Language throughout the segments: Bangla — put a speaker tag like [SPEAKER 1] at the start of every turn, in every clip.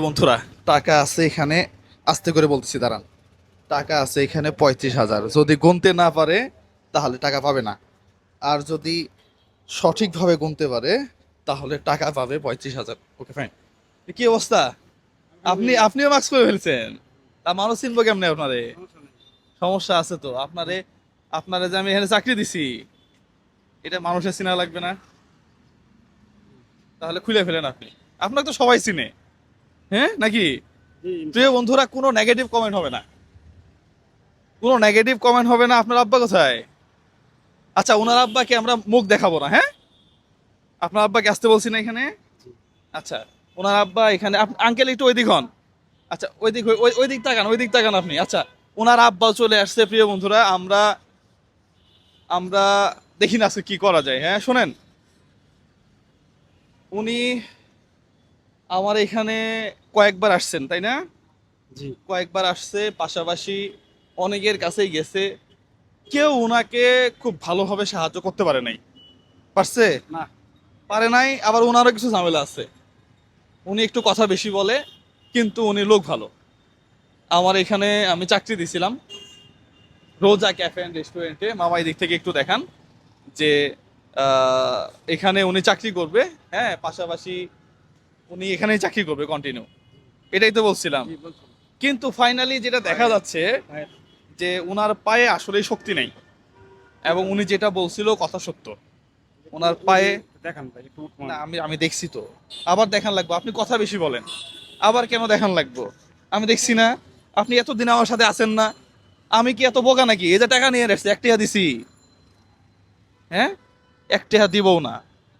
[SPEAKER 1] বন্ধুরা, টাকা আছে এখানে, আস্তে করে বলতেছি, দাঁড়ান। টাকা আছে এখানে পঁয়ত্রিশ হাজার। যদি গুনতে না পারে, তাহলে টাকা পাবে না। আর যদি সঠিকভাবে গুনতে পারে, তাহলে টাকা পাবে পঁয়ত্রিশ হাজার। ওকে ফাইন কি অবস্থা? আপনি, আপনিও মাস্ক করে ফেলছেন? তা মানুষ চিনবো কেমনে আপনারে? সমস্যা আছে তো। আপনারে আপনারে যে আমি এখানে চাকরি দিছি, এটা মানুষের চিনা লাগবে না। তাহলে খুলে ফেলেন আপনি। আপনাকে তো সবাই চিনে। হ্যাঁ? নাকি? প্রিয় বন্ধুরা কোনো নেগেটিভ কমেন্ট হবে না। কোনো নেগেটিভ কমেন্ট হবে না। আপনার আব্বা কোথায়? আচ্ছা ওনার আব্বাকে আমরা মুখ দেখাবো না হ্যাঁ? আপনার আব্বাকে আসতে বলছি না এখানে? আচ্ছা ওনার আব্বা এখানে আঙ্কেল একটু ওই দিক হন। আচ্ছা ওই দিক ওই ওই দিক তাকান ওই দিক তাকান আপনি। আচ্ছা ওনার আব্বা চলে আসছে প্রিয় বন্ধুরা আমরা আমরা দেখি না আজকে কি করা যায় হ্যাঁ শোনেন। উনি আমার এখানে কয়েকবার আসছেন তাই না?
[SPEAKER 2] জি।
[SPEAKER 1] কয়েকবার আসছে পাশাপাশি অনেকের কাছেই গেছে। কেউ ওনাকে খুব ভালোভাবে সাহায্য করতে পারে নাই। পারছে?
[SPEAKER 2] না।
[SPEAKER 1] পারে নাই আবার ওনারও কিছু ঝামেলা আছে। উনি একটু কথা বেশি বলে কিন্তু উনি লোক ভালো। আমার এখানে আমি চাকরি দিছিলাম। রোজা ক্যাফে অ্যান্ড রেস্টুরেন্টে মামা এই দিক থেকে একটু দেখান যে এখানে উনি চাকরি করবে হ্যাঁ পাশাপাশি উনি এখানেই চাকরি করবে কন্টিনিউ এটাই তো বলছিলাম। কিন্তু ফাইনালি যেটা দেখা যাচ্ছে
[SPEAKER 2] হ্যাঁ,
[SPEAKER 1] যে ওনার পায়ে আসলে শক্তি নেই। এবং উনি যেটা বলছিল কথা সত্য। ওনার পায়ে
[SPEAKER 2] দেখান একটু
[SPEAKER 1] না আমি আমি দেখছি তো। আবার দেখান লাগবো আপনি কথা বেশি বলেন। আবার কেন দেখান লাগবো? আমি দেখছি না। আপনি এতদিন আমার সাথে আছেন না। আমি কি এত বোকা নাকি? এই যে টাকা নিয়ে আসছে একটিয়া দিছি। হ্যাঁ? একটিয়া দিবও না।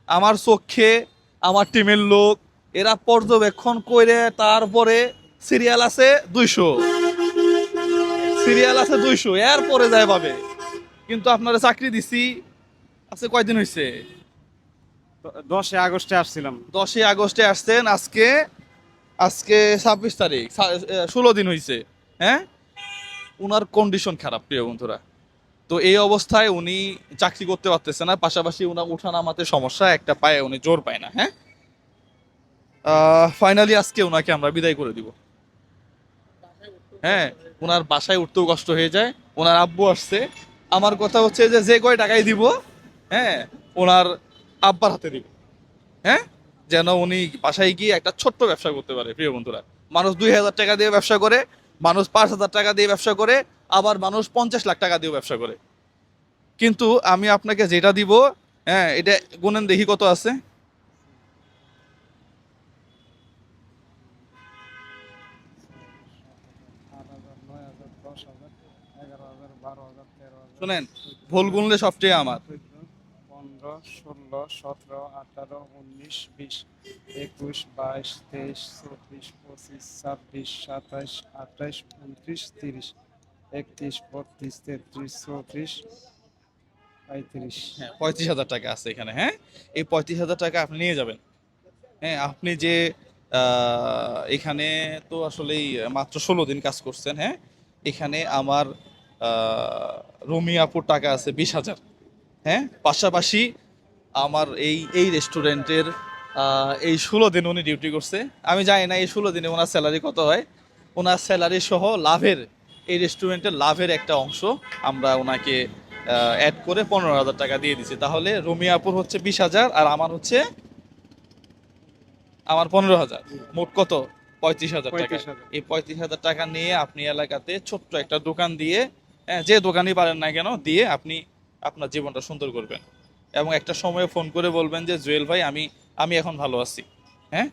[SPEAKER 1] আমার চোখে আমার টিমের লোক এরা পর্যবেক্ষণ করে তারপরে সিরিয়াল আছে দুইশো। সিরিয়াল আছে দুইশো এরপরে যায় পাবে কিন্তু আপনারা চাকরি দিছি আছে কয়দিন হয়েছে
[SPEAKER 2] দ- দশই আগস্টে আসছিলাম।
[SPEAKER 1] দশই আগস্টে আসছেন আজকে আজকে ছাব্বিশ তারিখ ষোলো দিন হয়েছে হ্যাঁ? ওনার কন্ডিশন খারাপ প্রিয় বন্ধুরা। তো এই অবস্থায় উনি চাকরি করতে পারতেছে না পাশাপাশি উনার উঠা নামাতে সমস্যা একটা পায়ে উনি জোর পায় না হ্যাঁ? ফাইনালি আজকে ওনাকে আমরা বিদায় করে দিব। হ্যাঁ ওনার বাসায় উঠতেও কষ্ট হয়ে যায়, ওনার আব্বু আসছে। আমার কথা হচ্ছে যে যে কয় টাকাই দিব হ্যাঁ ওনার আব্বার হাতে দিব। হ্যাঁ যেন উনি বাসায় গিয়ে একটা ছোট্ট ব্যবসা করতে পারে, প্রিয় বন্ধুরা। মানুষ দুই হাজার টাকা দিয়ে ব্যবসা করে, মানুষ পাঁচ হাজার টাকা দিয়ে ব্যবসা করে, আবার মানুষ পঞ্চাশ লাখ টাকা দিয়ে ব্যবসা করে। কিন্তু আমি আপনাকে যেটা দিব হ্যাঁ এটা গুনেন দেখি কত আছে
[SPEAKER 2] আট হাজার নয় হাজার দশ হাজার এগারো হাজার বারো হাজার তেরো হাজার
[SPEAKER 1] শোনেন ভুল গুনলে সবটাই আমার।
[SPEAKER 2] পনেরো ষোলো সতেরো আঠারো উনিশ বিশ একুশ বাইশ তেইশ চব্বিশ পঁচিশ ছাব্বিশ সাতাইশ আঠাইশ উনত্রিশ তিরিশ একত্রিশ বত্রিশ তেত্রিশ চৌত্রিশ পঁয়ত্রিশ।
[SPEAKER 1] হ্যাঁ পঁয়ত্রিশ হাজার টাকা আছে এখানে হ্যাঁ? এই পঁয়ত্রিশ হাজার টাকা আপনি নিয়ে যাবেন। হ্যাঁ আপনি যে এখানে তো আসলেই মাত্র ষোলো দিন কাজ করছেন হ্যাঁ? এখানে আমার রুমি আপুর টাকা আছে বিশ হাজার। হ্যাঁ? পাশাপাশি আমার এই এই রেস্টুরেন্টের এই ষোলো দিন উনি ডিউটি করছে। আমি জানি না এই ষোলো দিনে ওনার স্যালারি কত হয়। ওনার স্যালারি সহ লাভের, এই রেস্টুরেন্টের লাভের একটা অংশ আমরা ওনাকে অ্যাড করে পনেরো হাজার টাকা দিয়ে দিছি তাহলে রুমিয়াপুর হচ্ছে বিশ হাজার আর আমার হচ্ছে, আমার পনেরো হাজার। মোট কত? পঁয়ত্রিশ হাজার টাকা। এই পঁয়ত্রিশ হাজার টাকা নিয়ে আপনি এলাকাতে ছোট্ট একটা দোকান দিয়ে হ্যাঁ, যে দোকানই পারেন না কেন দিয়ে আপনি আপনার জীবনটা সুন্দর করবেন। এবং একটা সময়ে ফোন করে বলবেন যে জুয়েল ভাই আমি আমি এখন ভালো আছি। হ্যাঁ?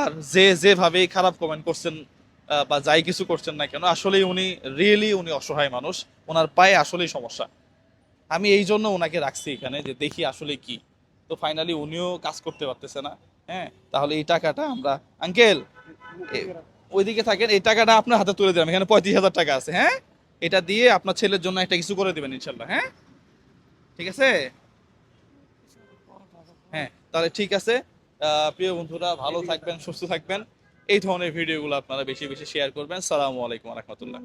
[SPEAKER 1] আর যে যেভাবে খারাপ কমেন্ট করছেন বা যাই কিছু করছেন না কেন আসলেই উনি রিয়েলি উনি অসহায় মানুষ। ওনার পায়ে আসলেই সমস্যা। আমি এই জন্য ওনাকে রাখছি এখানে যে দেখি আসলে কি? তো ফাইনালি উনিও কাজ করতে পারতেছে না। হ্যাঁ তাহলে এই টাকাটা আমরা, আঙ্কেল ওইদিকে থাকেন, এই টাকাটা আপনার হাতে তুলে দিলাম, এখানে পঁয়ত্রিশ হাজার টাকা আছে হ্যাঁ? এটা দিয়ে আপনার ছেলের জন্য একটা কিছু করে দেবেন, ইনশাল্লাহ হ্যাঁ? ঠিক আছে? হ্যাঁ তাহলে ঠিক আছে। প্রিয় বন্ধুরা, ভালো থাকবেন, সুস্থ থাকবেন। এই ধরনের ভিডিওগুলো আপনারা বেশি বেশি শেয়ার করবেন। সালামু আলাইকুম রহমতুল্লাহ।